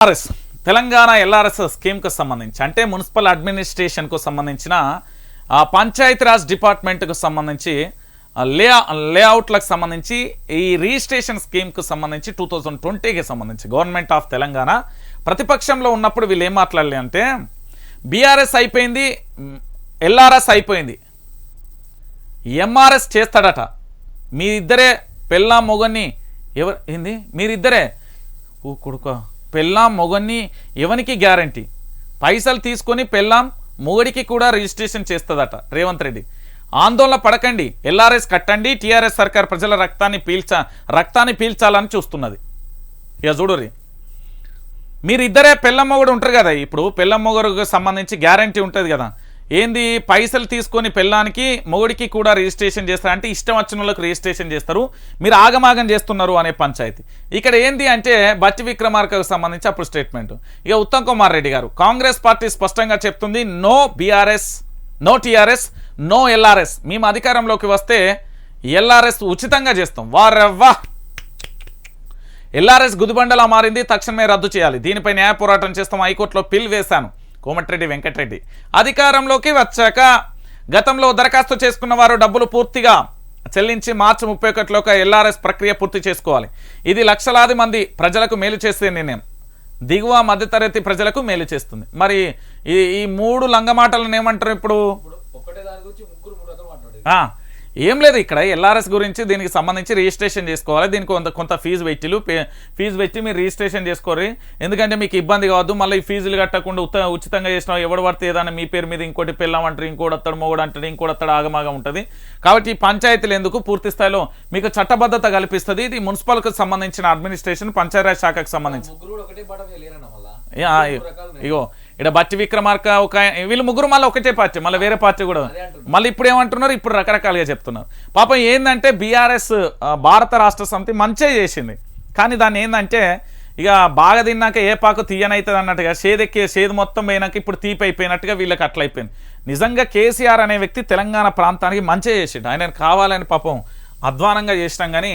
LRS Telangana LRS స్కీమ్కు సంబంధించి అంటే municipal అడ్మినిస్ట్రేషన్కు సంబంధించిన ఆ, పంచాయతీరాజ్ డిపార్ట్మెంట్కు సంబంధించి లే లేఅవుట్లకు సంబంధించి ఈ రిజిస్ట్రేషన్ స్కీమ్కు సంబంధించి టూ థౌజండ్ ట్వంటీకి సంబంధించి గవర్నమెంట్ ఆఫ్ తెలంగాణ ప్రతిపక్షంలో ఉన్నప్పుడు వీళ్ళు ఏం మాట్లాడలే అంటే బీఆర్ఎస్ అయిపోయింది ఎల్ఆర్ఎస్ అయిపోయింది. ఎంఆర్ఎస్ చేస్తాడట. మీరిద్దరే ఇద్దరే మొగని ఎవరు ఏంది? మీరిద్దరే. ఓ కొడుకో. పెళ్ళాం మొగన్ని ఎవరికి గ్యారంటీ? పైసలు తీసుకొని పెళ్ళాం మొగడికి కూడా రిజిస్ట్రేషన్ చేస్తుందట రేవంత్ రెడ్డి. ఆందోళన పడకండి ఎల్ఆర్ఎస్ కట్టండి టీఆర్ఎస్ సర్కార్ ప్రజల రక్తాన్ని పీల్చ రక్తాన్ని పీల్చాలని చూస్తున్నది. ఇక చూడురి మీరిద్దరే పెళ్ళమ్మగుడు ఉంటారు కదా ఇప్పుడు పెళ్ళమ్మగుడికి సంబంధించి గ్యారంటీ ఉంటుంది కదా. ఏంది పైసలు తీసుకొని పెళ్ళానికి మొగుడికి కూడా రిజిస్ట్రేషన్ చేస్తారు? అంటే ఇష్టం వచ్చిన వాళ్ళకి రిజిస్ట్రేషన్ చేస్తారు. మీరు ఆగమాగం చేస్తున్నారు అనే పంచాయతీ. ఇక్కడ ఏంది అంటే బట్టి విక్రమార్కకు సంబంధించి అప్పుడు స్టేట్మెంట్. ఇక ఉత్తమ్ కుమార్ రెడ్డి గారు కాంగ్రెస్ పార్టీ స్పష్టంగా చెప్తుంది no BRS no TRS no LRS. మేము అధికారంలోకి వస్తే ఎల్ఆర్ఎస్ ఉచితంగా చేస్తాం. వారెవ్వా! ఎల్ఆర్ఎస్ గుదిబండలా మారింది తక్షణమే రద్దు చేయాలి. దీనిపై న్యాయ పోరాటం చేస్తాం హైకోర్టులో పిల్ వేశాను. కోమటిరెడ్డి వెంకటరెడ్డి. అధికారంలోకి వచ్చాక గతంలో దరఖాస్తు చేసుకున్న వారు డబ్బులు పూర్తిగా చెల్లించి మార్చి ముప్పై ఒకటిలోగా ఎల్ఆర్ఎస్ ప్రక్రియ పూర్తి చేసుకోవాలి. ఇది లక్షలాది మంది ప్రజలకు మేలు చేసే నిర్ణయం. దిగువ మధ్యతరగతి ప్రజలకు మేలు చేస్తుంది. మరి ఈ ఈ మూడు లంగమాటలను ఏమంటారు ఇప్పుడు? ఏం లేదు ఇక్కడ ఎల్ఆర్ఎస్ గురించి దీనికి సంబంధించి రిజిస్ట్రేషన్ చేసుకోవాలి. దీనికి కొంత కొంత ఫీజు పెట్టిలు. ఫీజు పెట్టి మీరు రిజిస్ట్రేషన్ చేసుకోరు ఎందుకంటే మీకు ఇబ్బంది కావద్దు. మళ్ళీ ఈ ఫీజులు కట్టకుండా ఉత్త ఉచితంగా చేసిన ఎవడు పడితే ఏదైనా మీ పేరు మీద ఇంకోటి పెళ్ళామంటారు ఇంకోటి వస్తాడు మొగుడు అంటాడు ఇంకోటి వస్తాడు ఆగమాగా ఉంటుంది. కాబట్టి ఈ పంచాయతీలు ఎందుకు? పూర్తి స్థాయిలో మీకు చట్టబద్ధత కల్పిస్తుంది. ఇది మున్సిపల్కి సంబంధించిన అడ్మినిస్ట్రేషన్ పంచాయతీరాజ్ శాఖకు సంబంధించి. ఇగో ఇక్కడ బట్టి విక్రమార్క ఒక వీళ్ళు ముగ్గురు మళ్ళీ ఒకటే పార్టీ మళ్ళీ వేరే పార్టీ కూడా. మళ్ళీ ఇప్పుడు ఏమంటున్నారు? ఇప్పుడు రకరకాలుగా చెప్తున్నారు. పాపం ఏంటంటే బీఆర్ఎస్ భారత రాష్ట్ర సమితి మంచే చేసింది. కానీ దాన్ని ఏంటంటే ఇక బాగా తిన్నాక ఏ పాకు తీయనవుతుంది అన్నట్టుగా షేదెక్కి షేద్ మొత్తం పోయినాక ఇప్పుడు తీపి అయిపోయినట్టుగా వీళ్ళకి అట్లా అయిపోయింది నిజంగా కేసీఆర్ అనే వ్యక్తి తెలంగాణ ప్రాంతానికి మంచే చేసిండు. ఆయన కావాలని పాపం అధ్వానంగా చేసినాం కానీ